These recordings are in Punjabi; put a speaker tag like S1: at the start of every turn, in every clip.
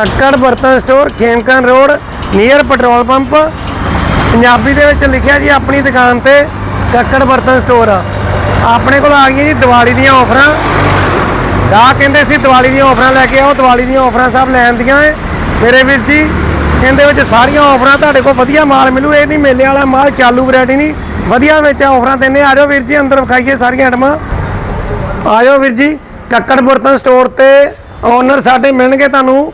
S1: ਕੱਕੜ ਬਰਤਨ store Khemkaran road, near petrol pump. Punjabi ਦੇ ਵਿੱਚ ਲਿਖਿਆ ਜੀ ਆਪਣੀ ਦੁਕਾਨ ਤੇ ਕੱਕੜ ਬਰਤਨ ਸਟੋਰ ਆ। ਆਪਣੇ ਕੋਲ ਆ ਗਈਆਂ ਜੀ ਦੀਵਾਲੀ ਦੀਆਂ ਆਫਰਾਂ। ਗਾਹ ਕਹਿੰਦੇ ਸੀ, ਦੀਵਾਲੀ ਦੀਆਂ ਆਫਰਾਂ ਲੈ ਕੇ ਆਓ, ਦੀਵਾਲੀ ਦੀਆਂ ਆਫਰਾਂ ਸਭ ਲੈਣ ਦੀਆਂ ਏ ਮੇਰੇ ਵੀਰ ਜੀ ਇਹਦੇ ਵਿੱਚ ਸਾਰੀਆਂ ਆਫਰਾਂ ਤੁਹਾਡੇ ਕੋਲ ਵਧੀਆ ਮਾਲ ਮਿਲੂ, ਇਹ ਨਹੀਂ ਮੇਲੇ ਵਾਲਾ ਮਾਲ ਚਾਲੂ ਵੈਰਾਈਟੀ ਨਹੀਂ। ਵਧੀਆ ਵਿੱਚ ਆਫਰਾਂ ਦਿੰਦੇ ਆ। ਜਾਓ ਵੀਰ ਜੀ, ਅੰਦਰ ਵਿਖਾਈਏ ਸਾਰੀਆਂ ਆਈਟਮਾਂ। ਆ ਜਾਓ ਵੀਰ ਜੀ ਕੱਕੜ ਬਰਤਨ ਸਟੋਰ ਤੇ ਓਨਰ ਸਾਡੇ ਮਿਲਣਗੇ ਤੁਹਾਨੂੰ।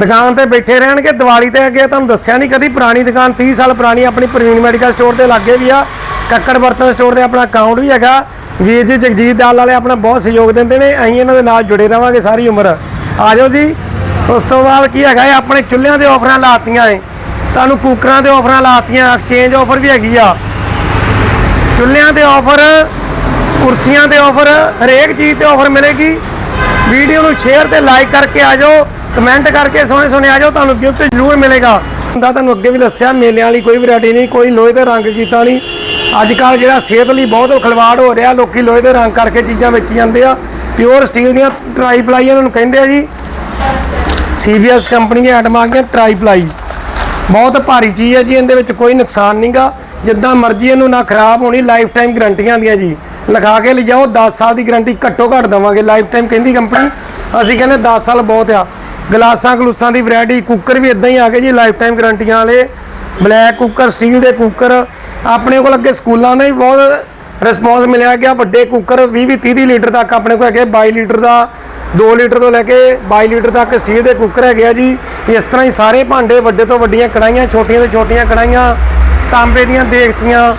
S1: ਦੁਕਾਨ ਤੇ ਬੈਠੇ ਰਹਿਣਗੇ। ਦੀਵਾਲੀ ਤੇ ਅੱਗੇ ਤੁਹਾਨੂੰ ਦੱਸਿਆ ਨਹੀਂ ਕਦੀ ਪੁਰਾਣੀ ਦੁਕਾਨ 30 ਸਾਲ ਪੁਰਾਣੀ ਆਪਣੀ ਪ੍ਰਵੀਨ ਮੈਡੀਕਲ ਸਟੋਰ 'ਤੇ ਲਾਗੇ ਵੀ ਆ। ਕੱਕੜ ਬਰਤਨ ਸਟੋਰ ਤੇ ਆਪਣਾ ਅਕਾਊਂਟ ਵੀ ਹੈਗਾ। ਵੀਰ ਜੀ ਜਗਜੀਤ ਦਾਲ ਵਾਲੇ ਆਪਣਾ ਬਹੁਤ ਸਹਿਯੋਗ ਦਿੰਦੇ ਨੇ। ਅਸੀਂ ਇਹਨਾਂ ਦੇ ਨਾਲ ਜੁੜੇ ਰਵਾਂਗੇ ਸਾਰੀ ਉਮਰ। ਆ ਜਾਓ ਜੀ। ਉਸ ਤੋਂ ਬਾਅਦ ਕੀ ਹੈਗਾ, ਇਹ ਆਪਣੇ ਚੁੱਲ੍ਹਿਆਂ ਦੇ ਆਫਰਾਂ ਲਾਤੀਆਂ ਏ ਤੁਹਾਨੂੰ ਕੁੱਕਰਾਂ ਦੇ ਆਫਰਾਂ ਲਾਤੀਆਂ ਐਕਸਚੇਂਜ ਆਫਰ ਵੀ ਹੈਗੀ ਆ। ਚੁੱਲ੍ਹਿਆਂ ਦੇ ਆਫਰ, ਕੁਰਸੀਆਂ ਦੇ ਆਫਰ, ਹਰੇਕ ਚੀਜ਼ ਤੇ ਆਫਰ ਮਿਲੇਗੀ। ਵੀਡੀਓ ਨੂੰ ਸ਼ੇਅਰ ਤੇ ਲਾਈਕ ਕਰਕੇ ਆ ਜਾਓ। ਕਮੈਂਟ ਕਰਕੇ ਸੋਹਣੇ ਸੋਹਣੇ ਆ ਜਾਓ ਤੁਹਾਨੂੰ ਗਿਫਟ ਜ਼ਰੂਰ ਮਿਲੇਗਾ। ਹੁੰਦਾ ਤੁਹਾਨੂੰ ਅੱਗੇ ਵੀ ਦੱਸਿਆ, ਮੇਲਿਆਂ ਵਾਲੀ ਕੋਈ ਵੈਰਾਈਟੀ ਨਹੀਂ, ਕੋਈ ਲੋਹੇ ਦੇ ਰੰਗ ਕੀਤਾ ਨਹੀਂ ਅੱਜ ਕੱਲ ਜਿਹੜਾ ਸਿਹਤ ਲਈ ਬਹੁਤ ਖਿਲਵਾੜ ਹੋ ਰਿਹਾ, ਲੋਕੀ ਲੋਹੇ ਦੇ ਰੰਗ ਕਰਕੇ ਚੀਜ਼ਾਂ ਵੇਚੀ ਜਾਂਦੇ ਆ। ਪਿਓਰ ਸਟੀਲ ਦੀਆਂ ਟਰਾਈ ਪਲਾਈ ਇਹਨਾਂ ਨੂੰ ਕਹਿੰਦੇ ਆ ਜੀ। ਸੀਬੀਐਸ ਕੰਪਨੀ ਦੀਆਂ ਆਈਟਮਾਂ ਆ ਗਈਆਂ ਟਰਾਈ ਪਲਾਈ ਬਹੁਤ ਭਾਰੀ ਚੀਜ਼ ਹੈ ਜੀ, ਇਹਦੇ ਵਿੱਚ ਕੋਈ ਨੁਕਸਾਨ ਨਹੀਂਗਾ। ਜਿੱਦਾਂ ਮਰਜ਼ੀ ਇਹਨੂੰ ਨਾ ਖਰਾਬ ਹੋਣੀ ਲਾਈਫ ਟਾਈਮ ਗਰੰਟੀਆਂ ਦੀਆਂ ਜੀ। ਲਿਖਾ ਕੇ ਲਿਜਾਓ 10 ਸਾਲ ਦੀ ਗਰੰਟੀ ਘੱਟੋ ਘੱਟ ਦਵਾਂਗੇ। ਲਾਈਫ ਟਾਈਮ ਕਹਿੰਦੀ ਕੰਪਨੀ ਅਸੀਂ ਕਹਿੰਦੇ 10 ਸਾਲ ਬਹੁਤ ਆ। ਗਲਾਸਾਂ ਗਲੂਸਾਂ ਦੀ ਵੈਰਾਈਟੀ, ਕੁੱਕਰ ਵੀ ਇਦਾਂ ਹੀ ਆ ਗਏ ਜੀ ਲਾਈਫ ਟਾਈਮ ਗਰੰਟੀਆਂ ਵਾਲੇ। ਬਲੈਕ ਕੁੱਕਰ ਸਟੀਲ ਦੇ ਕੁੱਕਰ। ਆਪਣੇ ਕੋਲ ਅੱਗੇ ਸਕੂਲਾਂ ਦਾ ਹੀ ਬਹੁਤ ਰਿਸਪੌਂਸ ਮਿਲਿਆ ਗਿਆ। ਵੱਡੇ ਕੁੱਕਰ 20 20 30 ਲੀਟਰ ਤੱਕ ਆਪਣੇ ਕੋਲ ਹੈਗੇ। 22 ਲੀਟਰ ਦਾ 2 ਲੀਟਰ ਤੋਂ ਲੈ ਕੇ 22 ਲੀਟਰ ਤੱਕ ਸਟੀਲ ਦੇ ਕੁੱਕਰ ਹੈਗੇ ਆ ਜੀ। ਇਸ ਤਰ੍ਹਾਂ ਹੀ ਸਾਰੇ ਭਾਂਡੇ ਵੱਡੇ ਤੋਂ ਵੱਡੀਆਂ ਕੜਾਈਆਂ ਛੋਟੀਆਂ ਤੋਂ ਛੋਟੀਆਂ ਕੜਾਈਆਂ ਤਾਂਬੇ ਦੀਆਂ ਦੇਗਚੀਆਂ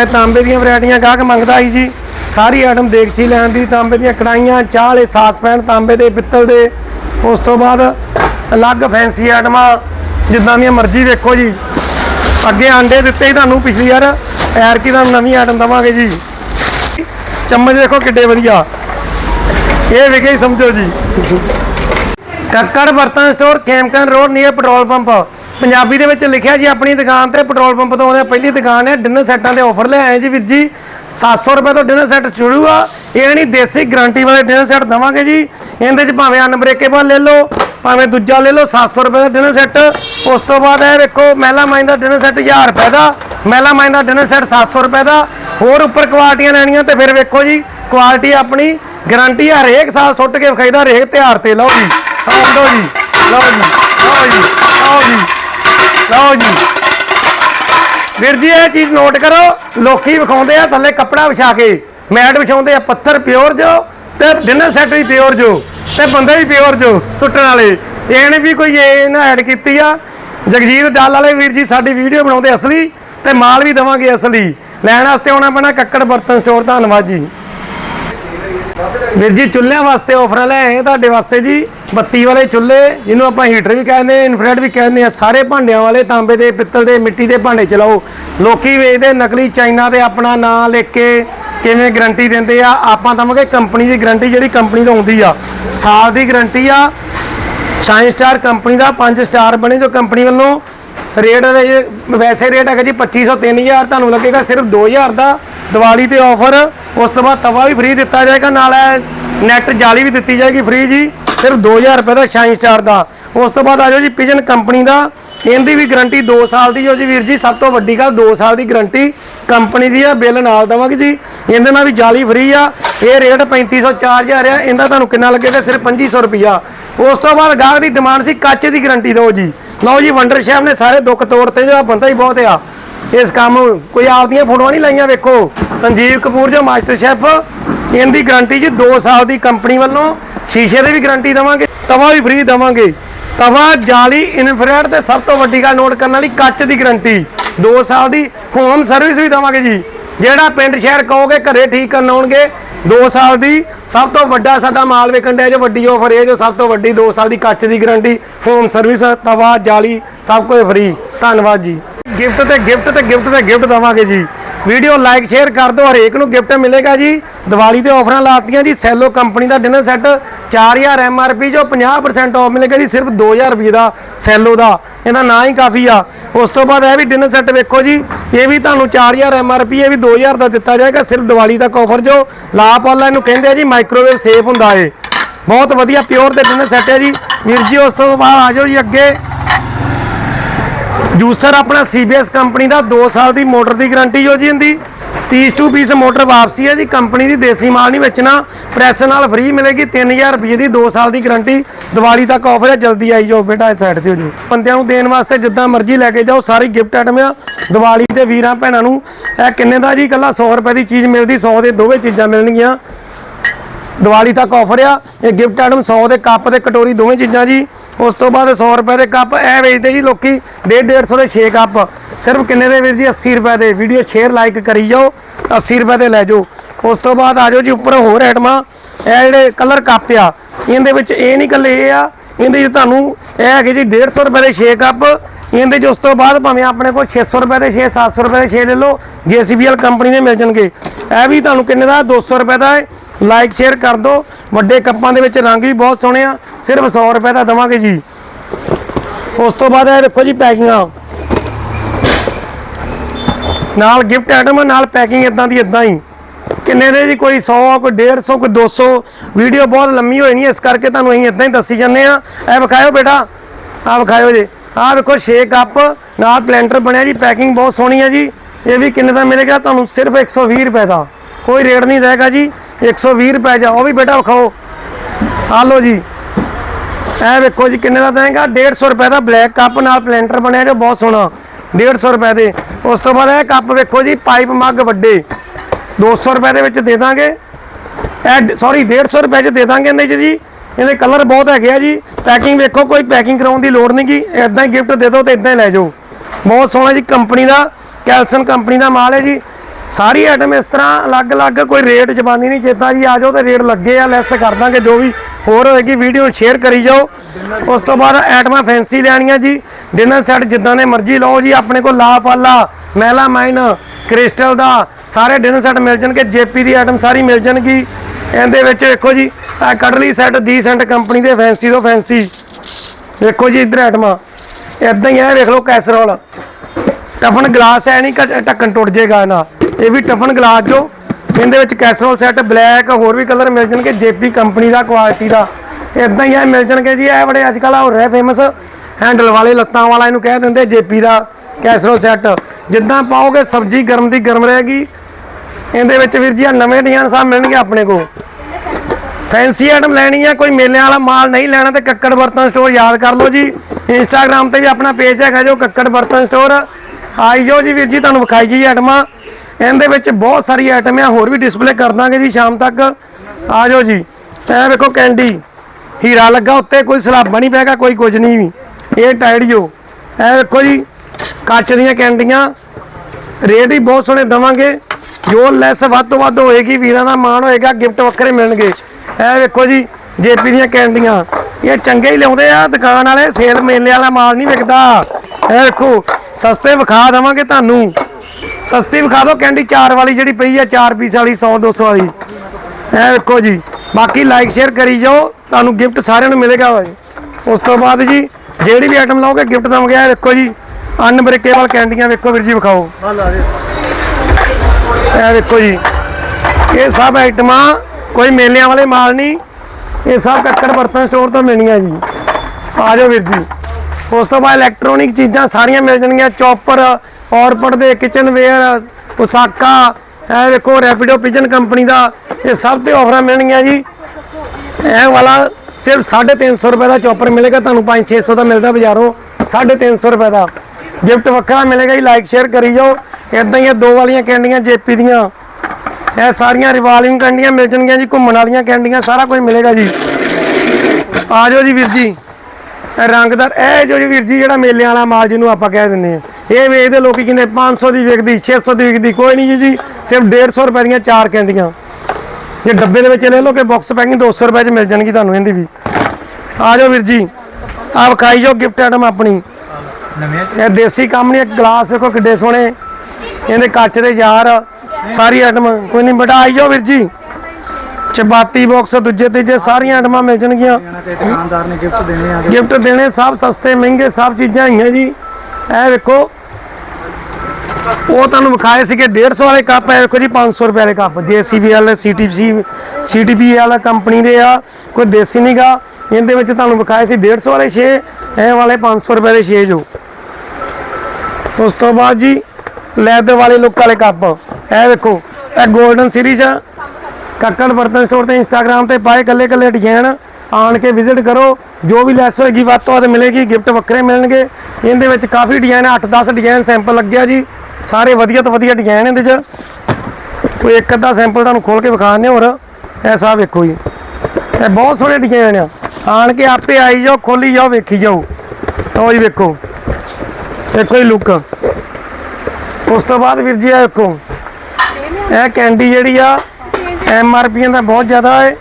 S1: ਇਹ ਤਾਂਬੇ ਦੀਆਂ ਵੈਰਾਈਟੀਆਂ ਗਾਹਕ ਮੰਗਦਾ ਸੀ ਜੀ। ਸਾਰੀ ਆਈਟਮ ਦੇਖਚੀ ਲੈਣ ਦੀ, ਤਾਂਬੇ ਦੀਆਂ ਕੜਾਈਆਂ ਚਾਹ ਵਾਲੇ ਸਾਸਪੈਨ ਤਾਂਬੇ ਦੇ, ਪਿੱਤਲ ਦੇ। ਉਸ ਤੋਂ ਬਾਅਦ ਅਲੱਗ ਫੈਂਸੀ ਆਈਟਮਾਂ ਜਿੱਦਾਂ ਦੀਆਂ ਮਰਜ਼ੀ ਵੇਖੋ ਜੀ। ਅੱਗੇ ਆਂਡੇ ਦਿੱਤੇ ਹੀ ਤੁਹਾਨੂੰ ਪਿਛਲੀ ਵਾਰ ਐਰ ਕੀ ਤੁਹਾਨੂੰ ਨਵੀਂ ਆਈਟਮ ਦਵਾਂਗੇ ਜੀ। ਚਮਚ ਦੇਖੋ ਕਿੱਡੇ ਵਧੀਆ। ਇਹ ਵਿਕੇ ਹੀ ਸਮਝੋ ਜੀ। ਕੱਕੜ ਬਰਤਨ store Khemkaran road near petrol pump Punjabi ਦੇ ਵਿੱਚ ਲਿਖਿਆ ਜੀ ਆਪਣੀ ਦੁਕਾਨ ਤੇ ਪੈਟਰੋਲ ਪੰਪ ਤੋਂ ਆਉਂਦੇ ਪਹਿਲੀ ਦੁਕਾਨ ਹੈ ਡਿਨਰ ਸੈੱਟਾਂ ਦੇ ਆਫਰ ਲੈ ਆਏ ਜੀ ਵੀਰ ਜੀ। 700 ਰੁਪਏ ਤੋਂ ਡਿਨਰ ਸੈੱਟ ਸ਼ੁਰੂ ਆ। ਇਹ ਨਹੀਂ ਦੇਸੀ ਗਾਰੰਟੀ ਵਾਲੇ ਡਿਨਰ ਸੈੱਟ ਦਵਾਂਗੇ ਜੀ। ਇਹਦੇ ਚ ਭਾਵੇਂ ਅਨਬ੍ਰੇਕੇਬਲ ਲੈ ਲਓ, ਭਾਵੇਂ ਦੂਜਾ ਲੈ ਲਓ 700 ਰੁਪਏ ਦਾ ਡਿਨਰ ਸੈੱਟ ਉਸ ਤੋਂ ਬਾਅਦ ਇਹ ਵੇਖੋ ਮਹਿਲਾ ਮਾਈਨ ਦਾ ਡਿਨਰ ਸੈੱਟ 1000 ਰੁਪਏ ਦਾ। ਮਹਿਲਾ ਮਾਈਨ ਦਾ ਡਿਨਰ ਸੈੱਟ 700 ਰੁਪਏ ਦਾ। ਹੋਰ ਉੱਪਰ ਕੁਆਲਟੀਆਂ ਲੈਣੀਆਂ ਤੇ ਫਿਰ ਵੇਖੋ ਜੀ ਕੁਆਲਿਟੀ ਆਪਣੀ ਗਾਰੰਟੀ ਹਰੇਕ ਸਾਲ ਸੁੱਟ ਕੇ ਵਿਖਾਈਦਾ, ਹਰੇਕ ਤਿਉਹਾਰ ਤੇ ਲਓ ਜੀ। ਆਹ ਲਓ ਜੀ ਲਓ ਜੀ ਲਓ ਜੀ ਆਓ ਜੀ ਲਓ ਜੀ ਵੀਰ ਜੀ, ਇਹ ਚੀਜ਼ ਨੋਟ ਕਰੋ। ਲੋਕੀ ਵਿਖਾਉਂਦੇ ਆ, ਥੱਲੇ ਕੱਪੜਾ ਵਿਛਾ ਕੇ। ਮੈਟ ਵਿਛਾਉਂਦੇ ਆ, ਪੱਥਰ ਪਿਓਰ ਜੋ ਤੇ ਡਿਨਰ ਸੈੱਟ ਵੀ ਪਿਓਰ ਜੋ ਤੇ ਬੰਦੇ ਵੀ ਪਿਓਰ ਜੋ ਸੁੱਟਣ ਵਾਲੇ। ਇਹਨੇ ਵੀ ਕੋਈ ਇਹ ਨਾ ਐਡ ਕੀਤੀ ਆ। ਜਗਜੀਤ ਡਾਲ ਵਾਲੇ ਵੀਰ ਜੀ, ਸਾਡੀ ਵੀਡੀਓ ਬਣਾਉਂਦੇ ਅਸਲੀ ਤੇ ਮਾਲ ਵੀ ਦਵਾਂਗੇ ਅਸਲੀ। ਲੈਣ ਵਾਸਤੇ ਆਉਣਾ ਪੈਣਾ ਕੱਕੜ ਬਰਤਨ ਸਟੋਰ ਧੰਨਵਾਦ ਜੀ। ਵੀਰ ਜੀ, ਚੁੱਲ੍ਹਿਆਂ ਵਾਸਤੇ ਆਫਰਾਂ ਲੈ ਆਏ ਤੁਹਾਡੇ ਵਾਸਤੇ ਜੀ, ਬੱਤੀ ਵਾਲੇ ਚੁੱਲ੍ਹੇ ਜਿਹਨੂੰ ਆਪਾਂ ਹੀਟਰ ਵੀ ਕਹਿੰਦੇ ਇਨਫਰਾਰੈਡ ਵੀ ਕਹਿੰਦੇ ਆ ਸਾਰੇ ਭਾਂਡਿਆਂ ਵਾਲੇ ਤਾਂਬੇ ਦੇ, ਪਿੱਤਲ ਦੇ, ਮਿੱਟੀ ਦੇ ਭਾਂਡੇ ਚਲਾਓ। ਲੋਕੀ ਵੇਚਦੇ ਨਕਲੀ ਚਾਈਨਾ ਤੇ ਆਪਣਾ ਨਾਂ ਲਿਖ ਕੇ ਕਿਵੇਂ ਗਾਰੰਟੀ ਦਿੰਦੇ ਆ, ਆਪਾਂ ਦਵਾਂਗੇ ਕੰਪਨੀ ਦੀ ਗਾਰੰਟੀ ਜਿਹੜੀ ਕੰਪਨੀ ਤੋਂ ਆਉਂਦੀ ਆ। ਸਾਲ ਦੀ ਗਾਰੰਟੀ ਆ ਸ਼ਾਈਨ ਸਟਾਰ ਕੰਪਨੀ ਦਾ 5 ਸਟਾਰ ਬਣੇ ਜੋ ਕੰਪਨੀ ਵੱਲੋਂ। ਰੇਟ ਵੈਸੇ ਰੇਟ ਹੈਗਾ ਜੀ 2500 3000 ਤੁਹਾਨੂੰ ਲੱਗੇਗਾ ਸਿਰਫ 2000 ਦਾ ਦੀਵਾਲੀ ਤੇ ਆਫਰ ਉਸ ਤੋਂ ਬਾਅਦ ਤਵਾ ਵੀ ਫ੍ਰੀ ਦਿੱਤਾ ਜਾਏਗਾ, ਨਾਲ ਨੈਟ ਜਾਲੀ ਵੀ ਦਿੱਤੀ ਜਾਏਗੀ ਫ੍ਰੀ ਜੀ, ਸਿਰਫ 2000 ਰੁਪਏ ਦਾ ਸ਼ਾਈਨ ਸਟਾਰ ਦਾ। ਉਸ ਤੋਂ ਬਾਅਦ ਆ ਜਾਓ ਜੀ ਪਿਜਨ ਕੰਪਨੀ ਦਾ। ਇਹਦੀ ਵੀ ਗਾਰੰਟੀ 2 ਸਾਲ ਦੀ ਹੋ ਜੀ ਵੀਰ ਜੀ, ਸਭ ਤੋਂ ਵੱਡੀ ਗੱਲ 2 ਸਾਲ ਦੀ ਗਾਰੰਟੀ ਕੰਪਨੀ ਦੀ ਆ, ਬਿੱਲ ਨਾਲ ਦਵਾਂਗੇ ਜੀ। ਇਹਦੇ ਨਾਲ ਵੀ ਜਾਲੀ ਫਰੀ ਆ। ਇਹ ਰੇਟ 3500 4000 ਆ। ਇਹਦਾ ਤੁਹਾਨੂੰ ਕਿੰਨਾ ਲੱਗੇਗਾ? ਸਿਰਫ 2500 ਰੁਪਿਆ ਉਸ ਤੋਂ ਬਾਅਦ ਗਾਹਕ ਦੀ ਡਿਮਾਂਡ ਸੀ, ਕੱਚ ਦੀ ਗਾਰੰਟੀ ਦਿਓ ਜੀ। ਲਓ ਜੀ ਵੰਡਰ ਸ਼ੈਫ ਨੇ ਸਾਰੇ ਦੁੱਖ ਤੋੜਤੇ ਜੋ ਆ ਬੰਦਾ ਹੀ ਬਹੁਤ ਆ। ਇਸ ਕੰਮ ਕੋਈ ਆਪਦੀਆਂ ਫੋਟੋਆਂ ਨਹੀਂ ਲਾਈਆਂ, ਵੇਖੋ। ਸੰਜੀਵ ਕਪੂਰ ਜੋ ਮਾਸਟਰ ਸ਼ੈਫ, ਇਹਦੀ ਗਾਰੰਟੀ ਜੀ 2 ਸਾਲ ਦੀ ਕੰਪਨੀ ਵੱਲੋਂ। ਸ਼ੀਸ਼ੇ ਦੀ ਵੀ ਗਾਰੰਟੀ ਦਵਾਂਗੇ, ਤਵਾ ਵੀ ਫ੍ਰੀ ਦਵਾਂਗੇ। ਤਵਾ, ਜਾਲੀ ਇਨਫਰਾਰੈਡ ਤੇ ਸਭ ਤੋਂ ਵੱਡੀ ਗੱਲ ਨੋਟ ਕਰਨ ਵਾਲੀ ਕੱਚ ਦੀ ਗਾਰੰਟੀ 2 ਸਾਲ ਦੀ ਹੋਮ ਸਰਵਿਸ ਵੀ ਦਵਾਂਗੇ ਜੀ। ਜਿਹੜਾ ਪਿੰਡ ਸ਼ਹਿਰ ਕਹੋਗੇ ਘਰੇ ਠੀਕ ਕਰਨ ਆਉਣਗੇ 2 ਸਾਲ ਦੀ ਸਭ ਤੋਂ ਵੱਡਾ ਸਾਡਾ ਮਾਲ ਵੇਖਣ ਡਿਆ ਜੋ ਵੱਡੀ ਆਫਰ ਹੈ ਜੋ ਸਭ ਤੋਂ ਵੱਡੀ 2 ਸਾਲ ਦੀ ਕੱਚ ਦੀ ਗਾਰੰਟੀ ਹੋਮ ਸਰਵਿਸ ਤਵਾ, ਜਾਲੀ, ਸਭ ਕੁਝ ਫ੍ਰੀ ਧੰਨਵਾਦ ਜੀ। ਗਿਫਟ ਤੇ ਗਿਫਟ ਤੇ ਗਿਫਟ ਤੇ ਗਿਫਟ ਦਵਾਂਗੇ ਜੀ। ਵੀਡੀਓ ਲਾਈਕ ਸ਼ੇਅਰ ਕਰ ਦਿਓ, ਹਰੇਕ ਨੂੰ ਗਿਫਟ ਮਿਲੇਗਾ ਜੀ। ਦੀਵਾਲੀ ਤੇ ਆਫਰਾਂ ਲਾਤੀਆਂ ਜੀ ਸੈਲੋ ਕੰਪਨੀ ਦਾ ਡਿਨਰ ਸੈੱਟ 4000 ਐਮਆਰਪੀ ਜੋ 50% ਆਫ ਮਿਲੇਗਾ ਜੀ, ਸਿਰਫ 2000 ਰੁਪਏ ਦਾ ਸੈਲੋ ਦਾ। ਇਹਦਾ ਨਾਂ ਹੀ ਕਾਫੀ ਆ। ਉਸ ਤੋਂ ਬਾਅਦ ਇਹ ਵੀ ਡਿਨਰ ਸੈੱਟ ਵੇਖੋ ਜੀ, ਇਹ ਵੀ ਤੁਹਾਨੂੰ 4000 ਐਮਆਰਪੀ ਇਹ ਵੀ 2000 ਦਾ ਦਿੱਤਾ ਜਾਏਗਾ, ਸਿਰਫ ਦੀਵਾਲੀ ਤੱਕ ਆਫਰ ਜੋ। ਲਾਪ ਵਾਲਾ ਇਹਨੂੰ ਕਹਿੰਦੇ ਆ ਜੀ ਮਾਈਕ੍ਰੋਵੇਵ ਸੇਫ ਹੁੰਦਾ ਏ। ਬਹੁਤ ਵਧੀਆ ਪਿਓਰ ਦੇ ਡਿਨਰ ਸੈੱਟ ਹੈ ਜੀ। ਵੀਰ ਜੀ, ਉਸ ਤੋਂ ਬਾਅਦ ਆ ਜਾਓ ਜੀ ਅੱਗੇ। ਜੂਸਰ ਆਪਣਾ ਸੀਬੀਐਸ ਕੰਪਨੀ ਦਾ 2 ਸਾਲ ਦੀ ਮੋਟਰ ਦੀ ਗਾਰੰਟੀ ਹੋ ਜੀ ਹੁੰਦੀ ਪੀਸ ਟੂ ਪੀਸ ਮੋਟਰ ਵਾਪਸੀ ਹੈ ਜੀ ਕੰਪਨੀ ਦੀ ਦੇਸੀ ਮਾਲ ਨਹੀਂ ਵੇਚਣਾ ਪ੍ਰੈਸ ਨਾਲ ਫ੍ਰੀ ਮਿਲੇਗੀ 3000 ਰੁਪਏ ਦੀ 2 ਸਾਲ ਦੀ ਗਾਰੰਟੀ ਦੀਵਾਲੀ ਤੱਕ ਆਫਰ ਹੈ, ਜਲਦੀ ਆਈ ਜਾਓ ਬੇਟਾ, ਇਸ ਸਾਈਡ ਤੇ ਹੋ ਜੀ ਬੰਦਿਆਂ ਨੂੰ ਦੇਣ ਵਾਸਤੇ ਜਿੱਦਾਂ ਮਰਜ਼ੀ ਲੈ ਕੇ ਜਾਓ, ਸਾਰੀ ਗਿਫਟ ਆਈਟਮ ਆ। ਦੀਵਾਲੀ ਤੇ ਵੀਰਾਂ ਭੈਣਾਂ ਨੂੰ, ਇਹ ਕਿੰਨੇ ਦਾ ਜੀ, ਇਕੱਲਾ 100 ਰੁਪਏ ਦੀ ਚੀਜ਼ ਮਿਲਦੀ 100 ਦੇ ਦੋਵੇਂ ਚੀਜ਼ਾਂ ਮਿਲਣਗੀਆਂ। ਦੀਵਾਲੀ ਤੱਕ ਆਫਰ ਆ, ਇਹ ਗਿਫਟ ਆਈਟਮ 100 ਦੇ ਕੱਪ ਤੇ ਕਟੋਰੀ ਦੋਵੇਂ ਚੀਜ਼ਾਂ ਜੀ। ਉਸ ਤੋਂ ਬਾਅਦ 100 ਰੁਪਏ ਦੇ ਕੱਪ, ਇਹ ਵੇਚਦੇ ਜੀ ਲੋਕੀ 150 150 ਦੇ 6 ਕੱਪ। ਸਿਰਫ ਕਿੰਨੇ ਦੇ ਵੀਰ ਜੀ? 80 ਰੁਪਏ ਦੇ। ਵੀਡੀਓ ਸ਼ੇਅਰ ਲਾਈਕ ਕਰੀ ਜਾਓ 80 ਰੁਪਏ ਦੇ ਲੈ ਜਾਓ। ਉਸ ਤੋਂ ਬਾਅਦ ਆ ਜਾਓ ਜੀ ਉੱਪਰ ਹੋਰ ਆਈਟਮਾਂ ਇਹ ਜਿਹੜੇ ਕਲਰ ਕੱਪ ਆ, ਇਹਦੇ ਵਿੱਚ ਇਹ ਨਹੀਂ ਕੱਲੇ ਇਹ ਆ, ਇਹਦੇ 'ਚ ਤੁਹਾਨੂੰ ਇਹ ਹੈਗੇ ਜੀ 150 ਰੁਪਏ ਦੇ 6 ਕੱਪ। ਇਹਦੇ ਚ ਉਸ ਤੋਂ ਬਾਅਦ ਭਾਵੇਂ ਆਪਣੇ ਕੋਲ 600 ਰੁਪਏ ਦੇ 6 700 ਰੁਪਏ ਦੇ 6 ਲੈ ਲਓ JCBL ਕੰਪਨੀ ਦੇ ਮਿਲ ਜਾਣਗੇ। ਇਹ ਵੀ ਤੁਹਾਨੂੰ ਕਿੰਨੇ ਦਾ? 200 ਰੁਪਏ ਦਾ ਹੈ। ਲਾਈਕ ਸ਼ੇਅਰ ਕਰ ਦਿਓ। ਵੱਡੇ ਕੱਪਾਂ ਦੇ ਵਿੱਚ ਰੰਗ ਵੀ ਬਹੁਤ ਸੋਹਣੇ ਆ। ਸਿਰਫ 100 ਰੁਪਏ ਦਾ ਦਵਾਂਗੇ ਜੀ। ਉਸ ਤੋਂ ਬਾਅਦ ਇਹ ਵੇਖੋ ਜੀ ਪੈਕਿੰਗਾਂ। ਨਾਲ ਗਿਫਟ ਆਈਟਮ ਨਾਲ ਪੈਕਿੰਗ ਇਦਾਂ ਦੀ ਇਦਾਂ ਹੀ। ਕਿੰਨੇ ਦੇ ਜੀ? ਕੋਈ 100 ਕੋਈ 150 ਕੋਈ 200 ਵੀਡੀਓ ਬਹੁਤ ਲੰਮੀ ਹੋਈ ਨਹੀਂ, ਇਸ ਕਰਕੇ ਤੁਹਾਨੂੰ ਅਸੀਂ ਇਦਾਂ ਹੀ ਦੱਸੀ ਜਾਂਦੇ ਆ। ਇਹ ਵਿਖਾਇਓ ਬੇਟਾ। ਆ ਵਿਖਾਇਓ ਜੀ। ਆਹ ਵੇਖੋ 6 ਕੱਪ ਨਾਲ ਪਲੈਂਟਰ ਬਣਿਆ ਜੀ। ਪੈਕਿੰਗ ਬਹੁਤ ਸੋਹਣੀ ਹੈ ਜੀ। ਇਹ ਵੀ ਕਿੰਨੇ ਦਾ ਮਿਲੇਗਾ? ਤੁਹਾਨੂੰ ਸਿਰਫ 120 ਰੁਪਏ ਦਾ। ਕੋਈ ਰੇਟ ਨਹੀਂ ਰਹੇਗਾ ਜੀ। 120 ਰੁਪਏ ਜਾ ਉਹ ਵੀ ਬੇਟਾ ਵਿਖਾਓ। ਆ ਲਓ ਜੀ। ਇਹ ਵੇਖੋ ਜੀ ਕਿੰਨੇ ਦਾ ਦੇਗਾ 150 ਰੁਪਏ ਦਾ ਬਲੈਕ ਕੱਪ ਨਾਲ ਪਲੈਂਟਰ ਬਣਿਆ ਜੋ ਬਹੁਤ ਸੋਹਣਾ। 150 ਰੁਪਏ ਦੇ। ਉਸ ਤੋਂ ਬਾਅਦ ਇਹ ਕੱਪ ਵੇਖੋ ਜੀ, ਪਾਈਪ ਮੱਗ ਵੱਡੇ। 200 ਰੁਪਏ ਦੇ ਵਿੱਚ ਦੇ ਦਾਂਗੇ। ਇਹ ਸੌਰੀ 150 ਰੁਪਏ ਚ ਦੇ ਦਾਂਗੇ ਇਹਦੇ ਚ ਜੀ। ਇਹਦੇ ਕਲਰ ਬਹੁਤ ਹੈਗੇ ਆ ਜੀ। ਪੈਕਿੰਗ ਵੇਖੋ, ਕੋਈ ਪੈਕਿੰਗ ਕਰਾਉਣ ਦੀ ਲੋੜ ਨਹੀਂ ਗੀ। ਇਦਾਂ ਹੀ ਗਿਫਟ ਦੇ ਦਿਓ ਤੇ ਇਦਾਂ ਹੀ ਲੈ ਜਾਓ। ਬਹੁਤ ਸੋਹਣਾ ਜੀ ਕੰਪਨੀ ਦਾ ਕੈਲਸਨ ਕੰਪਨੀ ਦਾ ਮਾਲ ਹੈ ਜੀ। ਸਾਰੀ ਆਈਟਮ ਇਸ ਤਰ੍ਹਾਂ ਅਲੱਗ-ਅਲੱਗ, ਕੋਈ ਰੇਟ ਜ਼ਬਾਨੀ ਨਹੀਂ ਚੇਤਾ ਜੀ ਆ ਜਾਓ ਤੇ ਰੇਟ ਲੱਗੇ ਆ ਲੈਸ ਕਰ ਦਾਂਗੇ, ਜੋ ਵੀ ਹੋਰ ਹੋਏਗੀ ਵੀਡੀਓ ਸ਼ੇਅਰ ਕਰੀ ਜਾਓ। ਉਸ ਤੋਂ ਬਾਅਦ ਆਈਟਮਾਂ ਫੈਂਸੀ ਲੈਣੀਆਂ ਜੀ ਡਿਨਰ ਸੈੱਟ ਜਿੱਦਾਂ ਦੇ ਮਰਜ਼ੀ ਲਓ ਜੀ, ਆਪਣੇ ਕੋਲ ਲਾਪਾਲਾ ਮੈਲਾਮਾਈਨ ਕ੍ਰਿਸਟਲ ਦਾ, ਸਾਰੇ ਡਿਨਰ ਸੈੱਟ ਮਿਲ ਜਾਣਗੇ, ਜੇਪੀ ਦੀ ਆਈਟਮ ਸਾਰੀ ਮਿਲ ਜਾਣਗੀ। ਇਹਦੇ ਵਿੱਚ ਵੇਖੋ ਜੀ, ਇਹ ਕਟਲੀ ਸੈੱਟ ਡੀਸੈਂਟ ਕੰਪਨੀ ਦੇ ਫੈਂਸੀ ਤੋਂ ਫੈਂਸੀ ਵੇਖੋ ਜੀ ਇੱਧਰ ਆਈਟਮਾਂ ਇਦਾਂ ਹੀ ਹੈ ਵੇਖ ਲਓ ਕੈਸਰੋਲ ਟਫਨ ਗਲਾਸ ਹੈ ਨਹੀਂ ਕ- ਢੱਕਣ ਟੁੱਟ ਜਾਏਗਾ ਇਹਨਾਂ। ਇਹ ਵੀ ਟਫਨ ਗਲਾਸ ਜੋ। ਇਹਦੇ ਵਿੱਚ ਕੈਸਰੋਲ ਸੈੱਟ ਬਲੈਕ ਹੋਰ ਵੀ ਕਲਰ ਮਿਲ ਜਾਣਗੇ, ਜੇਪੀ ਕੰਪਨੀ ਦਾ ਕੁਆਲਿਟੀ ਦਾ। ਇਦਾਂ ਹੀ ਆ ਮਿਲ ਜਾਣਗੇ ਜੀ ਇਹ ਬੜੇ ਅੱਜ ਕੱਲ੍ਹ ਹੋ ਰਿਹਾ ਫੇਮਸ ਹੈਂਡਲ ਵਾਲੇ, ਲੱਤਾਂ ਵਾਲਾ ਇਹਨੂੰ ਕਹਿ ਦਿੰਦੇ, ਜੇਪੀ ਦਾ ਕੈਸਰੋਲ ਸੈੱਟ ਜਿੱਦਾਂ ਪਾਓਗੇ, ਸਬਜ਼ੀ ਗਰਮ ਦੀ ਗਰਮ ਰਹੇਗੀ। ਇਹਦੇ ਵਿੱਚ ਵੀਰ ਜੀ ਆ ਨਵੇਂ ਡਿਜ਼ਾਈਨ ਸਭ ਮਿਲਣਗੇ ਆਪਣੇ ਕੋਲ। ਫੈਂਸੀ ਆਈਟਮ ਲੈਣੀ ਆ, ਕੋਈ ਮੇਲੇ ਵਾਲਾ ਮਾਲ ਨਹੀਂ ਲੈਣਾ ਤੇ ਕੱਕੜ ਬਰਤਨ ਸਟੋਰ ਯਾਦ ਕਰ ਲਓ ਜੀ। ਇੰਸਟਾਗ੍ਰam ਤੇ ਵੀ ਆਪਣਾ ਪੇਜ ਹੈਗਾ ਜੋ ਕੱਕੜ ਬਰਤਨ ਸਟੋਰ ਆਈ ਜਾਓ ਜੀ ਵੀਰ ਜੀ, ਤੁਹਾਨੂੰ ਵਿਖਾਈ ਜੀ ਆਈਟਮਾਂ ਇਹਦੇ ਵਿੱਚ ਬਹੁਤ ਸਾਰੀ ਆਈਟਮ ਆ ਹੋਰ ਵੀ ਡਿਸਪਲੇ ਕਰ ਦਾਂਗੇ ਜੀ, ਸ਼ਾਮ ਤੱਕ। ਆ ਜਾਓ ਜੀ। ਇਹ ਵੇਖੋ ਕੈਂਡੀ। ਹੀਰਾ ਲੱਗਾ, ਉੱਤੇ ਕੋਈ ਸਲਾਬਾ ਨਹੀਂ ਪੈਗਾ ਕੋਈ ਕੁਝ ਨਹੀਂ ਵੀ। ਇਹ ਟਾਈਡ ਜੋ। ਇਹ ਵੇਖੋ ਜੀ, ਕੱਚ ਦੀਆਂ ਕੈਂਡੀਆਂ। ਰੇਟ ਹੀ ਬਹੁਤ ਸੋਹਣੇ ਦਵਾਂਗੇ। ਜੋ ਲੈਸ ਵੱਧ ਤੋਂ ਵੱਧ ਹੋਏਗੀ, ਵੀਰਾਂ ਦਾ ਮਾਣ ਹੋਏਗਾ ਗਿਫਟ ਵੱਖਰੇ ਮਿਲਣਗੇ। ਇਹ ਵੇਖੋ ਜੀ, ਜੇਪੀ ਦੀਆਂ ਕੈਂਡੀਆਂ। ਇਹ ਚੰਗੇ ਹੀ ਲਿਆਉਂਦੇ ਆ, ਦੁਕਾਨ ਵਾਲੇ। ਸੇਲ ਮੇਲੇ ਵਾਲਾ ਮਾਲ ਨਹੀਂ ਵਿਕਦਾ। ਇਹ ਵੇਖੋ, ਸਸਤੇ ਵਿਖਾ ਦਵਾਂਗੇ ਤੁਹਾਨੂੰ। ਸਸਤੀ ਵਿਖਾ ਦਿਓ, ਕੈਂਡੀ ਚਾਰ ਵਾਲੀ ਜਿਹੜੀ ਪਈ ਆ 4 ਪੀਸ ਵਾਲੀ 100 200 ਵਾਲੀ। ਇਹ ਵੇਖੋ ਜੀ, ਬਾਕੀ ਲਾਈਕ ਸ਼ੇਅਰ ਕਰੀ ਜਾਓ, ਤੁਹਾਨੂੰ ਗਿਫਟ ਸਾਰਿਆਂ ਨੂੰ ਮਿਲੇਗਾ ਵਾ ਉਸ ਤੋਂ ਬਾਅਦ ਜੀ, ਜਿਹੜੀ ਵੀ ਆਈਟਮ ਲਓਗੇ ਗਿਫਟ ਦਵਾਂਗੇ ਇਹ ਵੇਖੋ ਜੀ ਅਨਬ੍ਰੇਕੇਬਲ ਕੈਂਡੀਆਂ, ਵੇਖੋ ਵੀਰ ਜੀ, ਵਿਖਾਓ। ਇਹ ਵੇਖੋ ਜੀ, ਇਹ ਸਭ ਆਈਟਮਾਂ ਕੋਈ ਮੇਲਿਆਂ ਵਾਲੇ ਮਾਲ ਨਹੀਂ, ਇਹ ਸਭ ਕੱਕੜ ਬਰਤਨ ਸਟੋਰ ਤੋਂ ਮਿਲਣੀਆਂ ਜੀ। ਆ ਜਾਓ ਵੀਰ ਜੀ। ਉਸ ਤੋਂ ਬਾਅਦ ਇਲੈਕਟ੍ਰੋਨਿਕ ਚੀਜ਼ਾਂ ਸਾਰੀਆਂ ਮਿਲ ਜਾਣਗੀਆਂ। ਚੌਪਰ, ਔਰਪਟ ਦੇ ਕਿਚਨ ਵੇਅਰ ਪੁਸਾਕਾ, ਇਹ ਵੇਖੋ ਰੈਪਿਡੋ ਪਿਜਨ ਕੰਪਨੀ ਦਾ ਇਹ ਸਭ ਤੇ ਆਫਰਾਂ ਮਿਲਣਗੀਆਂ ਜੀ। ਇਹ ਵਾਲਾ ਸਿਰਫ 350 ਰੁਪਏ ਦਾ ਚੌਪਰ ਮਿਲੇਗਾ। ਤੁਹਾਨੂੰ 5-600 ਦਾ ਮਿਲਦਾ ਬਾਜ਼ਾਰੋਂ। 350 ਰੁਪਏ ਦਾ। ਗਿਫਟ ਵੱਖਰਾ ਮਿਲੇਗਾ ਜੀ। ਲਾਈਕ ਸ਼ੇਅਰ ਕਰੀ ਜਾਓ। ਇਦਾਂ ਹੀ ਇਹ ਦੋ ਵਾਲੀਆਂ ਕੈਂਡੀਆਂ ਜੇਪੀ ਦੀਆਂ। ਇਹ ਸਾਰੀਆਂ ਰਿਵਾਲਵਿੰਗ ਕੈਂਡੀਆਂ ਮਿਲ ਜਾਣਗੀਆਂ ਜੀ। ਘੁੰਮਣ ਵਾਲੀਆਂ ਕੈਂਡੀਆਂ ਸਾਰਾ ਕੁਝ ਮਿਲੇਗਾ ਜੀ। ਆ ਜਾਓ ਜੀ ਵੀਰ ਜੀ। ਰੰਗਦਾਰ, ਇਹ ਜੋ ਜੀ ਵੀਰ ਜੀ ਜਿਹੜਾ ਮੇਲਿਆਂ ਵਾਲਾ ਮਾਲ ਜਿਹਨੂੰ ਆਪਾਂ ਕਹਿ ਦਿੰਦੇ ਆ ਇਹ ਵੇਚਦੇ ਲੋਕੀ ਕਹਿੰਦੇ 500 ਦੀ ਵਿਕਦੀ 600 ਦੀ ਵਿਕਦੀ, ਕੋਈ ਨਹੀਂ ਜੀ ਜੀ, ਸਿਰਫ 150 ਰੁਪਏ ਦੀਆਂ ਚਾਰ ਕੈਂਡੀਆਂ। ਜੇ ਡੱਬੇ ਦੇ ਵਿੱਚ ਲੈ ਲਓ ਕਿ ਬਾਕਸ ਪੈਕਿੰਗ 200 ਰੁਪਏ ਚ ਮਿਲ ਜਾਣਗੀ ਤੁਹਾਨੂੰ ਇਹਦੀ ਵੀ। ਆ ਜਾਓ ਵੀਰ ਜੀ, ਆ ਵਿਖਾਈ ਜਾਓ ਗਿਫਟ ਆਈਟਮ ਆਪਣੀ। ਇਹ ਦੇਸੀ ਕੰਮ ਨਹੀਂ ਗਲਾਸ ਵੇਖੋ ਕਿੱਡੇ ਸੋਹਣੇ। ਇਹਦੇ ਕੱਚ ਦੇ ਯਾਰ ਸਾਰੀ ਆਈਟਮ ਕੋਈ ਨਹੀਂ ਬੇਟਾ ਆਈ ਜਾਓ ਵੀਰ ਜੀ। ਚਪਾਤੀ ਬਾਕਸ ਦੂਜੇ ਤੀਜੇ ਸਾਰੀਆਂ ਆਈਟਮਾਂ ਮਿਲ ਜਾਣਗੀਆਂ।
S2: ਦੁਕਾਨਦਾਰ ਨੇ ਗਿਫਟ ਦੇਣੇ ਆ।
S1: ਗਿਫਟ ਦੇਣੇ ਸਭ ਸਸਤੇ ਮਹਿੰਗੇ ਸਭ ਚੀਜ਼ਾਂ ਹੈਗੀਆਂ ਜੀ। ਇਹ ਵੇਖੋ ਉਹ ਤੁਹਾਨੂੰ ਵਿਖਾਏ ਸੀਗੇ 150 ਵਾਲੇ ਕੱਪ ਹੈ ਜੀ 500 ਰੁਪਏ ਵਾਲੇ ਕੱਪ। CTP ਵਾਲਾ ਕੰਪਨੀ ਦੇ ਆ ਕੋਈ ਦੇਸੀ ਨਹੀਂਗਾ ਇਹਦੇ ਵਿੱਚ ਤੁਹਾਨੂੰ ਵਿਖਾਏ ਸੀ 150 ਵਾਲੇ 6 ਇਹ ਵਾਲੇ 500 ਰੁਪਏ ਦੇ 6 ਜੋ। ਉਸ ਤੋਂ ਬਾਅਦ ਜੀ ਲੈਦਰ ਵਾਲੇ ਲੁੱਕ ਵਾਲੇ ਕੱਪ। ਇਹ ਵੇਖੋ ਇਹ 골ਡਨ ਸੀਰੀਜ਼ ਆ। ਕੱਕੜ ਬਰਤਨ ਸਟੋਰ ਤੇ ਇੰਸਟਾਗ੍ਰam ਤੇ ਪਾਏ ਕੱਲੇ ਕੱਲੇ ਡਿਜ਼ਾਈਨ ਆਣ ਕੇ ਵਿਜ਼ਿਟ ਕਰੋ। ਜੋ ਵੀ ਲੈਸ ਹੋਏਗੀ, ਵੱਧ ਤੋਂ ਵੱਧ ਮਿਲੇਗੀ ਗਿਫਟ ਵੱਖਰੇ ਮਿਲਣਗੇ। ਇਹਦੇ ਵਿੱਚ ਕਾਫੀ ਡਿਜ਼ਾਈਨ 8-10 ਡਿਜ਼ਾਈਨ ਸੈਂਪਲ ਲੱਗਿਆ ਜੀ। ਸਾਰੇ ਵਧੀਆ ਤੋਂ ਵਧੀਆ ਡਿਜ਼ਾਈਨ ਇਹਦੇ 'ਚ। ਕੋਈ ਇੱਕ ਅੱਧਾ ਸੈਂਪਲ ਤੁਹਾਨੂੰ ਖੋਲ ਕੇ ਵਿਖਾਣੇ ਹੋਰ ਇਹ ਸਭ ਵੇਖੋ ਜੀ। ਇਹ ਬਹੁਤ ਸੋਹਣੇ ਡਿਜ਼ਾਈਨ ਆ। ਆਣ ਕੇ ਆਪੇ ਆਈ ਜਾਓ, ਖੋਲੀ ਜਾਓ, ਵੇਖੀ ਜਾਓ। ਲਓ ਜੀ ਵੇਖੋ। ਦੇਖੋ ਜੀ ਲੁੱਕ ਉਸ ਤੋਂ ਬਾਅਦ ਵੀਰ ਜੀ ਆ ਵੇਖੋ। ਇਹ ਕੈਂਡੀ ਜਿਹੜੀ ਆ ਐਮ ਆਰ ਪੀ ਦਾ ਬਹੁਤ ਜ਼ਿਆਦਾ ਹੈ।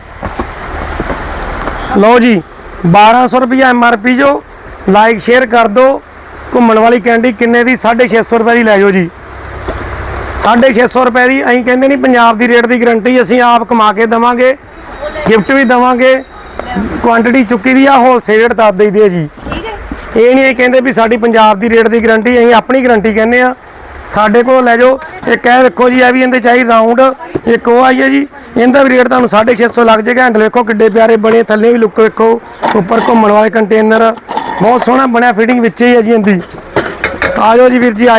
S1: ਲਓ ਜੀ 1200 ਰੁਪਏ ਐਮ ਆਰ ਪੀ ਜੋ ਲਾਈਕ ਸ਼ੇਅਰ ਕਰ ਦਿਓ। ਘੁੰਮਣ ਵਾਲੀ ਕੈਂਡੀ ਕਿੰਨੇ ਦੀ? 650 ਰੁਪਏ ਦੀ ਲੈ ਜਾਓ ਜੀ। 650 ਰੁਪਏ ਦੀ ਅਸੀਂ ਕਹਿੰਦੇ ਨਹੀਂ ਪੰਜਾਬ ਦੀ ਰੇਟ ਦੀ ਗਾਰੰਟੀ ਅਸੀਂ ਆਪ ਕਮਾ ਕੇ ਦਵਾਂਗੇ ਗਿਫਟ ਵੀ ਦਵਾਂਗੇ। ਕੁਆਂਟੀਟੀ ਚੁੱਕੀ ਦੀ ਆ ਹੋਲਸੇਲ ਰੇਟ ਦੱਸ ਦਈਦੀ ਹੈ ਜੀ। ਇਹ ਨਹੀਂ ਇਹ ਕਹਿੰਦੇ ਵੀ ਸਾਡੀ ਪੰਜਾਬ ਦੀ ਰੇਟ ਦੀ ਗਾਰੰਟੀ ਅਸੀਂ ਆਪਣੀ ਗਾਰੰਟੀ ਕਹਿੰਦੇ ਆ। ਸਾਡੇ ਕੋਲ ਲੈ ਜਾਓ। ਇੱਕ ਇਹ ਵੇਖੋ ਜੀ, ਇਹ ਵੀ ਇਹਦੇ ਚਾਹੀ ਰਾਉਂਡ ਇੱਕ ਉਹ ਆਈ ਹੈ ਜੀ, ਇਹਦਾ ਵੀ ਰੇਟ ਤੁਹਾਨੂੰ 650 ਲੱਗ ਜਾਏਗਾ। ਹੈਂਡਲ ਵੇਖੋ ਕਿੱਡੇ ਪਿਆਰੇ ਬਣੇ, ਥੱਲੇ ਵੀ ਲੁੱਕ ਵੇਖੋ, ਉੱਪਰ ਘੁੰਮਣ ਵਾਲੇ ਕੰਟੇਨਰ ਬਹੁਤ ਸੋਹਣਾ ਬਣਿਆ ਫਿਟਿੰਗ ਵਿੱਚ ਹੀ ਹੈ ਜੀ ਇਹਦੀ। ਆ ਜਾਓ ਜੀ ਵੀਰ ਜੀ, ਆ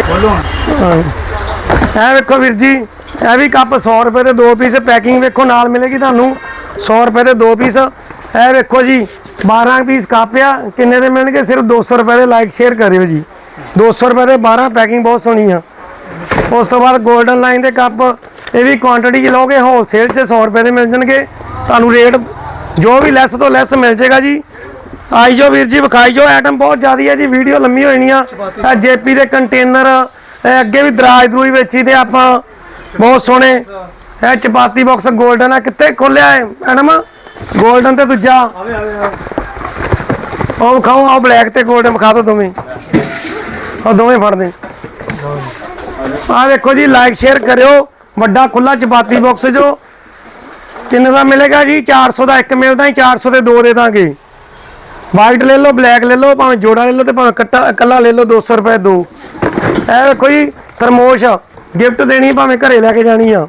S1: ਇਹ ਵੇਖੋ ਵੀਰ ਜੀ, ਇਹ ਵੀ ਕੱਪ 100 ਰੁਪਏ ਦੇ ਦੋ ਪੀਸ ਪੈਕਿੰਗ ਵੇਖੋ, ਨਾਲ ਮਿਲੇਗੀ ਤੁਹਾਨੂੰ। 100 ਰੁਪਏ ਦੇ ਦੋ ਪੀਸ ਇਹ ਵੇਖੋ ਜੀ 12 ਪੀਸ ਕੱਪ ਆ, ਕਿੰਨੇ ਦੇ ਮਿਲਣਗੇ? ਸਿਰਫ 200 ਰੁਪਏ ਦੇ ਲਾਈਕ ਸ਼ੇਅਰ ਕਰਿਓ ਜੀ। 200 ਰੁਪਏ ਦੇ 12 ਪੈਕਿੰਗ ਬਹੁਤ ਸੋਹਣੀ ਆ। ਉਸ ਤੋਂ ਬਾਅਦ ਗੋਲਡਨ ਲਾਈਨ ਦੇ ਕੱਪ, ਇਹ ਵੀ ਕੁਆਂਟੀਟੀ 'ਚ ਲਓਗੇ ਹੋਲਸੇਲ 'ਚ 100 ਰੁਪਏ ਦੇ ਮਿਲ ਜਾਣਗੇ। ਤੁਹਾਨੂੰ ਰੇਟ ਜੋ ਵੀ ਲੈਸ ਤੋਂ ਲੈਸ ਮਿਲ ਜਾਏਗਾ ਜੀ। ਆਈ ਜੋ ਵੀਰ ਜੀ, ਵਿਖਾਈ ਜੋ ਆਈਟਮ ਬਹੁਤ ਜ਼ਿਆਦੀ ਹੈ ਜੀ ਵੀਡੀਓ ਲੰਮੀ ਹੋ ਜਾਣੀ ਆ ਜੇਪੀ ਦੇ ਕੰਟੇਨਰ ਇਹ ਅੱਗੇ ਵੀ ਦਰਾਜ ਦਰੂਈ ਵੇਚੀ ਤੇ ਆਪਾਂ ਬਹੁਤ ਸੋਹਣੇ, ਇਹ ਚਪਾਤੀ ਬਾਕਸ ਗੋਲਡਨ ਆ। ਕਿੱਥੇ ਖੋਲਿਆ ਹੈ ਐਡਮ ਗੋਲਡਨ ਤੇ ਦੂਜਾ। ਉਹ ਖਾਓ ਆ ਬਲੈਕ ਤੇ ਗੋਲਡਨ ਵਿਖਾ ਦੋ ਦੋਵੇਂ। ਉਹ ਦੋਵੇਂ ਫੜ ਦੇ ਆ ਵੇਖੋ ਜੀ ਲਾਈਕ ਸ਼ੇਅਰ ਕਰਿਓ। ਵੱਡਾ ਖੁੱਲਾ ਚਪਾਤੀ ਬਾਕਸ ਜੋ। ਕਿੰਨੇ ਦਾ ਮਿਲੇਗਾ ਜੀ? 400 ਦਾ ਇੱਕ ਮਿਲਦਾ ਹੀ 400 ਦੇ ਦੋ ਦੇ ਦਾਂਗੇ। ਵਾਈਟ ਲੈ ਲਓ ਬਲੈਕ ਲੈ ਲਓ, ਭਾਵੇਂ ਜੋੜਾ ਲੈ ਲਓ ਤੇ ਭਾਵੇਂ ਕੱਟਾ ਇਕੱਲਾ ਲੈ ਲਓ 200 ਰੁਪਏ ਦੋ। ਇਹ ਵੇਖੋ ਜੀ ਥਰਮੋਸ਼ ਗਿਫਟ ਦੇਣੀ ਭਾਵੇਂ ਘਰੇ ਲੈ ਕੇ ਜਾਣੀ ਆ।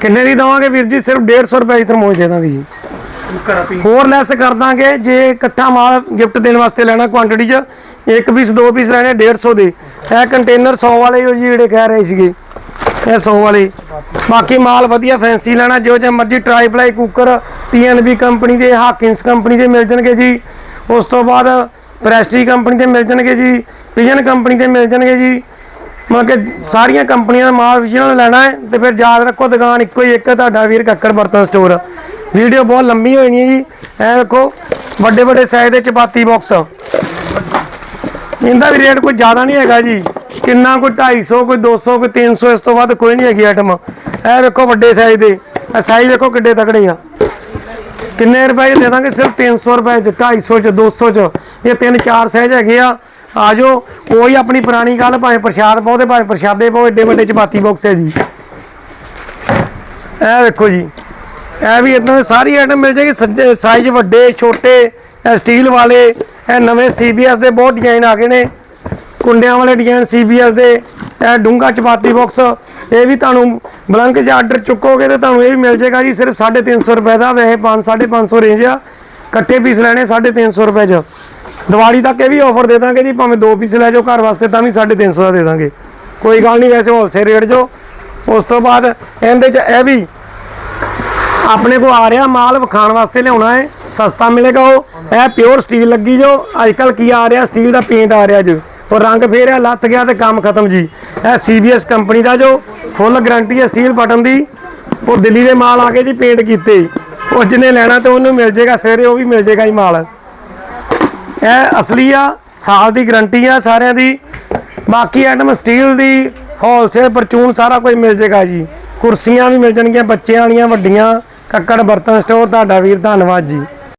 S1: ਕਿੰਨੇ ਦੀ ਦਵਾਂਗੇ ਵੀਰ ਜੀ? ਸਿਰਫ 150 ਰੁਪਏ ਦੀ ਥਰਮੋਸ਼ ਦੇ ਦਾਂਗੇ ਜੀ। ਹੋਰ ਲੈਸ ਕਰ ਦਾਂਗੇ, ਜੇ ਇਕੱਠਾ ਮਾਲ ਗਿਫਟ ਦੇਣ ਵਾਸਤੇ ਲੈਣਾ ਕੁਆਂਟੀਟੀ 'ਚ, ਇੱਕ ਪੀਸ ਦੋ ਪੀਸ ਲੈਣੇ 150 ਦੇ। ਇਹ ਕੰਟੇਨਰ 100 ਵਾਲੇ ਹੋ ਜੀ ਜਿਹੜੇ ਕਹਿ ਰਹੇ ਸੀਗੇ। ਇਹ 100 ਵਾਲੇ। ਬਾਕੀ ਮਾਲ ਵਧੀਆ ਫੈਂਸੀ ਲੈਣਾ, ਜੋ ਜੇ ਮਰਜ਼ੀ ਟ੍ਰਾਈਪਲਾਈ ਕੁੱਕਰ ਪੀਐਨਬੀ ਕੰਪਨੀ ਦੇ ਹਾਕਿੰਸ ਕੰਪਨੀ ਦੇ ਮਿਲ ਜਾਣਗੇ ਜੀ। ਉਸ ਤੋਂ ਬਾਅਦ ਪ੍ਰੈਸਟੀ ਕੰਪਨੀ ਦੇ ਮਿਲ ਜਾਣਗੇ ਜੀ ਪਿਜਨ ਕੰਪਨੀ ਦੇ ਮਿਲ ਜਾਣਗੇ ਜੀ। ਮਤਲਬ ਕਿ ਸਾਰੀਆਂ ਕੰਪਨੀਆਂ ਦਾ ਮਾਲ original ਲੈਣਾ ਹੈ, ਤੇ ਫਿਰ ਯਾਦ ਰੱਖੋ, ਦੁਕਾਨ ਇੱਕੋ ਹੀ, ਇੱਕ ਤੁਹਾਡਾ ਵੀਰ ਕੱਕੜ ਬਰਤਨ ਸਟੋਰ ਵੀਡੀਓ ਬਹੁਤ ਲੰਬੀ ਹੋਣੀ ਹੈ ਜੀ। ਇਹ ਵੇਖੋ, ਵੱਡੇ ਵੱਡੇ ਸਾਈਜ਼ ਦੇ ਚਪਾਤੀ ਬਾਕਸ ਇਹਦਾ ਵੀ ਰੇਟ ਕੋਈ ਜ਼ਿਆਦਾ ਨਹੀਂ ਹੈਗਾ ਜੀ। ਕਿੰਨਾ ਕੋਈ 250 ਕੋਈ 200 ਕੋਈ 300 ਇਸ ਤੋਂ ਵੱਧ ਕੋਈ ਨਹੀਂ ਹੈਗੀ ਆਈਟਮ ਇਹ ਵੇਖੋ ਵੱਡੇ ਸਾਈਜ਼ ਦੇ। ਇਹ ਸਾਈਜ਼ ਵੇਖੋ ਕਿੱਡੇ ਤਕੜੇ ਆ। ਕਿੰਨੇ ਰੁਪਏ 'ਚ ਦੇ ਦਾਂਗੇ? ਸਿਰਫ 300 ਰੁਪਏ ਚ 250 ਚ 200 ਚ। ਇਹ ਤਿੰਨ ਚਾਰ ਸਾਈਜ਼ ਹੈਗੇ ਆ। ਆਜੋ ਕੋਈ ਆਪਣੀ ਪੁਰਾਣੀ ਗੱਲ, ਭਾਵੇਂ ਪ੍ਰਸ਼ਾਦ ਪਾਓ ਤੇ ਭਾਵੇਂ ਪ੍ਰਸ਼ਾਦੇ ਪਾਓ, ਏਡੇ ਵੱਡੇ ਚਪਾਤੀ ਬਾਕਸ ਹੈ ਜੀ। ਇਹ ਵੇਖੋ ਜੀ। ਇਹ ਵੀ ਇਦਾਂ ਦੇ ਸਾਰੀ ਆਈਟਮ ਮਿਲ ਜਾਏਗੀ ਸਾਈਜ਼ ਵੱਡੇ, ਛੋਟੇ ਇਹ ਸਟੀਲ ਵਾਲੇ ਇਹ ਨਵੇਂ ਸੀਬੀਐਸ ਦੇ ਬਹੁਤ ਡਿਜ਼ਾਈਨ ਆ ਗਏ ਨੇ। ਕੁੰਡਿਆਂ ਵਾਲੇ ਡਿਜ਼ਾਈਨ ਸੀਬੀਐਸ ਦੇ ਇਹ ਡੂੰਗਾ ਚਪਾਤੀ ਬਾਕਸ ਇਹ ਵੀ ਤੁਹਾਨੂੰ ਬਲੰਕ 'ਚ ਆਰਡਰ ਚੁੱਕੋਗੇ ਤੇ ਤੁਹਾਨੂੰ ਇਹ ਵੀ ਮਿਲ ਜਾਏਗਾ ਜੀ, ਸਿਰਫ 350 ਰੁਪਏ ਦਾ, ਵੈਸੇ 5 550 ਰੇਂਜ ਆ। ਇਕੱਠੇ ਪੀਸ ਲੈਣੇ 350 ਰੁਪਏ 'ਚ। ਦੀਵਾਲੀ ਤੱਕ ਇਹ ਵੀ ਆਫਰ ਦੇ ਦਾਂਗੇ ਜੀ, ਭਾਵੇਂ ਦੋ ਪੀਸ ਲੈ ਜਾਓ ਘਰ ਵਾਸਤੇ, ਤਾਂ ਵੀ 350 ਦਾ ਦੇ ਦਾਂਗੇ। ਕੋਈ ਗੱਲ ਨਹੀਂ, ਵੈਸੇ ਹੋਲਸੇਲ ਰੇਟ ਜੋ। ਉਸ ਤੋਂ ਬਾਅਦ ਇਹਦੇ 'ਚ ਇਹ ਵੀ ਆਪਣੇ ਕੋ ਆ ਰਿਹਾ, ਮਾਲ ਵਿਖਾਣ ਵਾਸਤੇ ਲਿਆਉਣਾ ਹੈ, ਸਸਤਾ ਮਿਲੇਗਾ ਉਹ। ਇਹ ਪਿਓਰ ਸਟੀਲ ਲੱਗੀ ਜੋ ਅੱਜ ਕੱਲ ਕੀ ਆ ਰਿਹਾ ਸਟੀਲ ਦਾ ਪੇਂਟ ਆ ਰਿਹਾ ਜੋ ਉਹ ਰੰਗ ਫੇਰਿਆ ਲੱਥ ਗਿਆ ਤੇ ਕੰਮ ਖਤਮ ਜੀ। ਇਹ ਸੀਬੀਐਸ ਕੰਪਨੀ ਦਾ ਜੋ ਫੁੱਲ ਗਾਰੰਟੀ ਹੈ ਸਟੀਲ ਬਟਨ ਦੀ। ਉਹ ਦਿੱਲੀ ਦੇ ਮਾਲ ਆ ਕੇ ਜੀ ਪੇਂਟ ਕੀਤੇ। ਉਹ ਜਿਹਨੇ ਲੈਣਾ ਤੇ ਉਹਨੂੰ ਮਿਲ ਜੇਗਾ ਸਵੇਰੇ ਉਹ ਵੀ ਮਿਲ ਜੇਗਾ ਜੀ ਮਾਲ। ਇਹ ਅਸਲੀ ਆ, ਸਾਲ ਦੀ ਗਾਰੰਟੀ ਆ ਸਾਰਿਆਂ ਦੀ। ਬਾਕੀ ਆਈਟਮ ਸਟੀਲ ਦੀ ਹੋਲਸੇਲ ਪਰਚੂਨ ਸਾਰਾ ਕੁਝ ਮਿਲ ਜੇਗਾ ਜੀ। ਕੁਰਸੀਆਂ ਵੀ ਮਿਲ ਜਾਣਗੀਆਂ, ਬੱਚਿਆਂ ਵਾਲੀਆਂ, ਵੱਡੀਆਂ। ਕੱਕੜ ਬਰਤਨ ਸਟੋਰ ਤੁਹਾਡਾ ਵੀਰ ਧੰਨਵਾਦ ਜੀ।